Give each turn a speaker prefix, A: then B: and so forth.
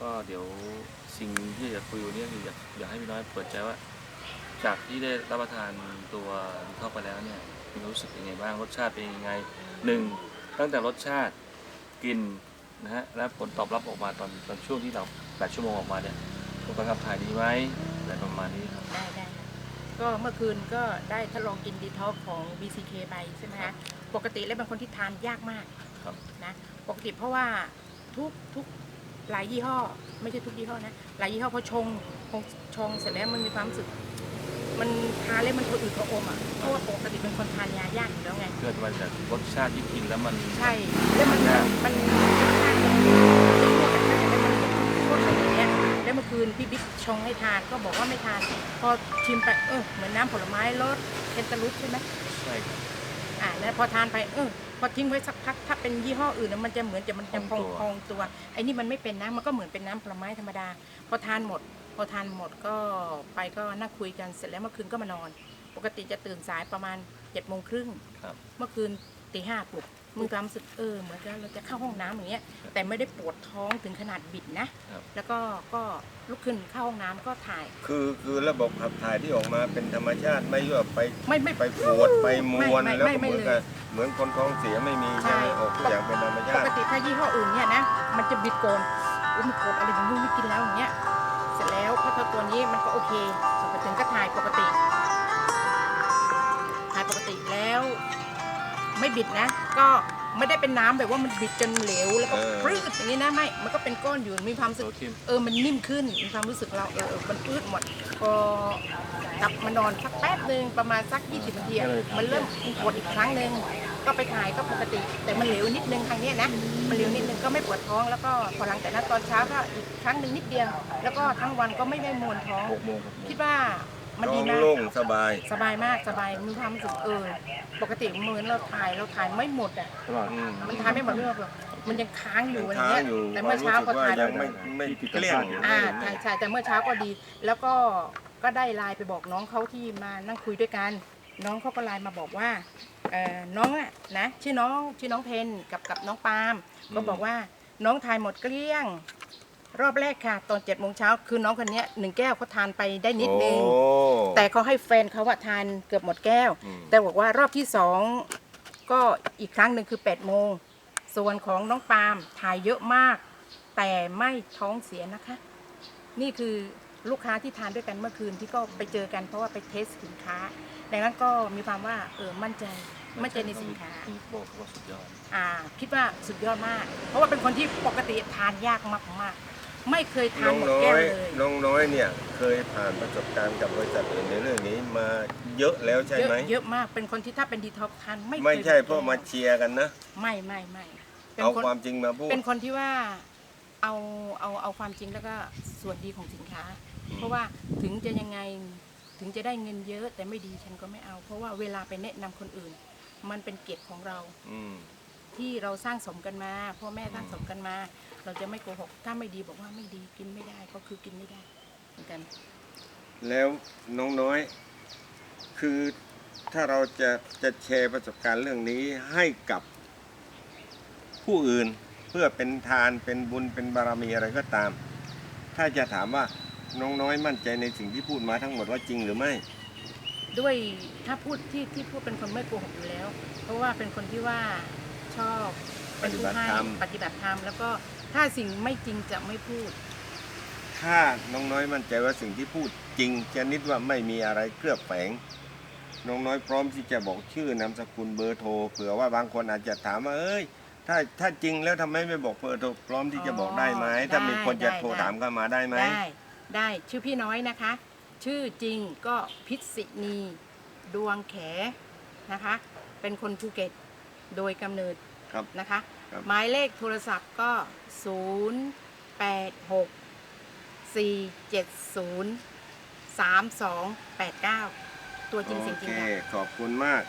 A: ก็เดี๋ยวสิ่งที่อยากคุยวันนี้คืออยากอยากให้พี่น้อยเปิดใจว่า จากที่ได้รับประทานตัวเข้าไปแล้วเนี่ยมีรู้สึกยังไงบ้างรสชาติเป็นยังไงหนึ่งตั้งแต่รสชาติกลิ่นนะฮะและผลตอบรับออกมาตอนตอนช่วงที่เราแปดชั่วโมงออกมาเนี่ยผลการขับถ่ายดีไหมอะไรประมาณนี้ครับ
B: ได้ได้ค่ะก็เมื่อคืนก็ได้ทดลองกินดีท็อกของ BCK ไปใช่ไหมคะปกติแล้วเป็นคนที่ทานยากมาก
A: ครับ
B: นะปกติเพราะว่าทุกทุก หลายยี่ห้อ ไม่ใช่ทุกยี่ห้อนะ หลายยี่ห้อพอชงชงชงเสร็จแล้วมันมีความรู้สึก มันทานแล้วมันผะอืดผะอมอะเพราะว่าปกติเป็นคนทานยายากอยู่แล้วไง
A: เกิดมาจากรสชาติที่กินแล้วมัน
B: ใช่ แล้วมัน
A: ยาก
B: มันมันมันจะพวกกันได้แล้วมันพวกอะไรอย่างเงี้ยแล้วเมื่อคืนพี่บิ๊กชงให้ทานก็บอกว่าไม่ทาน พอชิมไปเออเหมือนน้ำผลไม้รสเคนตาลุสใช่ไหม
A: ใช่ครับ
B: อ่าแล้วพอทานไปเออ พอทิ้งไว้สักพักถ้าเป็นยี่ห้ออื่นน่ะมันจะเหมือนจะมันจะพองพองตัวไอ้นี่มันไม่เป็นนะมันก็เหมือนเป็นน้ำผลไม้ธรรมดา พอทานหมด พอทานหมดก็ไปก็นั่งคุยกันเสร็จแล้วเมื่อคืนก็มานอน ปกติจะตื่นสายประมาณเจ็ดโมงครึ่ง
A: ครับ
B: เมื่อคืนตีห้าปลุก มีความรู้สึกเออเหมือนกับเราจะเข้าห้องน้ำอย่างเงี้ยแต่ไม่ได้ปวดท้องถึงขนาดบิดนะ
A: ครับ
B: แล้วก็ก็ลุกขึ้นเข้าห้องน้ำก็ถ่าย
C: คือคือระบบขับถ่ายที่ออกมาเป็นธรรมชาติไม่ว่าไป
B: ไม่ไม่
C: ไปปวดไปมวน
B: ไม่ไม่
C: แล้วก็
B: ไม่
C: เหมือน
B: เลย
C: กับเหมือนคนท้องเสียไม่มี
B: ใช่
C: ออกทุกอย่างเป็นธรรม
B: ป
C: ชาติ
B: กติถ้ายี่ห้ออื่นเนี่ยนะ มันจะบิดโกนอุ้ยมันโกนอะไรของยูไม่กินแล้วอย่างเงี้ย เสร็จแล้วเพราะตัวนี้มันก็โอเคส่วนไปถึงก็ถ่ายปกติ ถ่ายปกติแล้ว ไม่บิดนะ ก็ไม่ได้เป็นน้ำแบบว่ามันบิดจนเหลวแล้วก็ปรื้ดอย่างนี้นะไม่ มันก็เป็นก้อนอยู่มีความรู้สึก
A: โซคิม
B: เออมันนิ่มขึ้นมีความรู้สึกเราเออเออมันอืดหมดพอกลับมานอนสักแป๊บหนึ่งประมาณสัก 20นาทีอะมันเริ่มปวดอีกครั้งหนึ่งก็ไปถ่ายก็ปกติ แต่มันเหลวนิดนึงครั้งเนี้ยนะมันเหลวนิดนึงก็ไม่ปวดท้องแล้วก็พอหลังจากนั้นตอนเช้าก็อีกครั้งหนึ่งนิดเดียว แล้วก็ทั้งวันก็ไม่ได้มวนท้อง
A: หกโมงหกโมง
B: คิดว่า มัน
C: ท้อ
B: ดี
C: ง
B: มาก
C: โล่งสบาย
B: สบายมากสบายมีความรู้สึกเออปกติเหมือนเราถ่ายเราถ่ายไม่หมดอะ
A: ตลอด
C: อืม
B: มันทานไม่หมดเลยแบบมันยังค้างอยู่อะไร
C: ค้าง
B: เงี้ย
C: อยู่
B: แต่
C: ควา
B: เมื่
C: ม
B: อ
C: รู้
B: เช้า
C: สึก
B: ก็
C: ว่า
B: ทาน
C: ยังไม่ไม่เกลี้ยง
B: อ่าใช่ใช่แต่เมื่อเช้าก็ดี แล้วก็ก็ได้ไลน์ไปบอกน้องเขาที่มานั่งคุยด้วยกัน น้องเขาก็ไลน์มาบอกว่าเอ่อน้องอะนะชื่อน้องชื่อน้องเพนกับกับน้องปาล์มก็บอกว่าน้องทายหมดเกลี้ยง รอบแรกค่ะ ตอนเจ็ดโมงเช้าคือน้องคนเนี้ยหนึ่งแก้วเขาทานไปได้นิดนึง
C: โอ้
B: แต่เขาให้แฟนเขาว่าทานเกือบหมดแก้ว
C: อืม
B: แต่บอกว่ารอบที่สองก็อีกครั้งหนึ่งคือ8ปดโมง ส่วนของน้องปาล์มถ่ายเยอะมาก แต่ไม่ท้องเสียนะคะ นี่คือลูกค้าที่ทานด้วยกันเมื่อคืนที่ก็ไปเจอกันเพราะว่าไปเทสสินค้า ดังนั้นก็มีความว่าเออมั่นใจมั่นใจในสินค้า
A: ที่บอกว่าสุดยอด
B: อ่าคิดว่าสุดยอดมาก เพราะว่าเป็นคนที่ปกติทานยากมากๆ ไม่เคยทา
C: น้
B: น
C: อง
B: หมด
C: น้อ
B: แก้วยเลย
C: น้องน้อยเนี่ยเคยผ่านประสบการณ์กับบริษัทอื่นในเรื่องนี้มาเยอะแล้วใช่
B: เยอะ
C: ไหม
B: เยอะมากเป็นคนที่ถ้าเป็นดีท็อกทานไม่คย
C: ไม่ใช่
B: หด
C: เพราะ
B: แก้ว
C: มาเชียร์กันนะ
B: ไม่ไม่ไม่เป็น
C: เอา
B: คน
C: ความจริงมาพูด
B: เป็นคนที่ว่าเอาเอาเอาความจริงแล้วก็ส่วนดีของสินค้าเพราะว่าถึงจะยังไงถึงจะได้เงินเยอะแต่ไม่ดีฉันก็ไม่เอา เพราะว่าเวลาไปแนะนำคนอื่น มันเป็นเกียรติของเรา
C: อืม
B: ที่เราสร้างสมกันมาพ่อแม่สร้างสมกันมา เราจะไม่โกหก ถ้าไม่ดีบอกว่าไม่ดีกินไม่ได้ก็คือกินไม่ได้เหมือนกัน
C: แล้วน้องน้อย คือถ้าเราจะจะแชร์ประสบการณ์เรื่องนี้ให้กับผู้อื่นเพื่อเป็นทานเป็นบุญเป็นบารมีอะไรก็ตาม ถ้าจะถามว่าน้องน้อยมั่นใจในสิ่งที่พูดมาทั้งหมดว่าจริงหรือไม่
B: ด้วยถ้าพูดที่ที่พูดเป็นคนไม่โกหกอยู่แล้ว เพราะว่าเป็นคนที่ว่า ชอบเป็นผู้ให้
C: ปฏิบัติธรรม
B: ปฏิบัติธรรมแล้วก็ถ้าสิ่งไม่จริงจะไม่พูด
C: ถ้าน้องน้อยมั่นใจว่าสิ่งที่พูดจริงชนิดว่าไม่มีอะไรเคลือบแฝง น้องน้อยพร้อมที่จะบอกชื่อนามสกุลเบอร์โทรเผื่อว่าบางคนอาจจะถามว่าเอ้ย ถ้าถ้าจริงแล้วทำไมไม่บอกเบอร์โทรพร้อมที่จะบอกได้ไหม
B: อ๋อ
C: ถ้ามีคนจะ
B: ได้
C: โทร
B: ได้
C: ถามเข้ามาได้ไหม
B: ได้ได้ชื่อพี่น้อยนะคะ ชื่อจริงก็พิษิณีดวงแขนะคะ เป็นคนภูเก็ต โดยกำเนิด
C: ครับ
B: นะคะ
C: ครับ
B: หมายเลขโทรศัพท์ก็ 0 8 6 4 7 0 3 2 8 9 ตัวจริง
C: โอ
B: เสียงจ
C: เค
B: ริงค่ะ
C: ขอบคุณมาก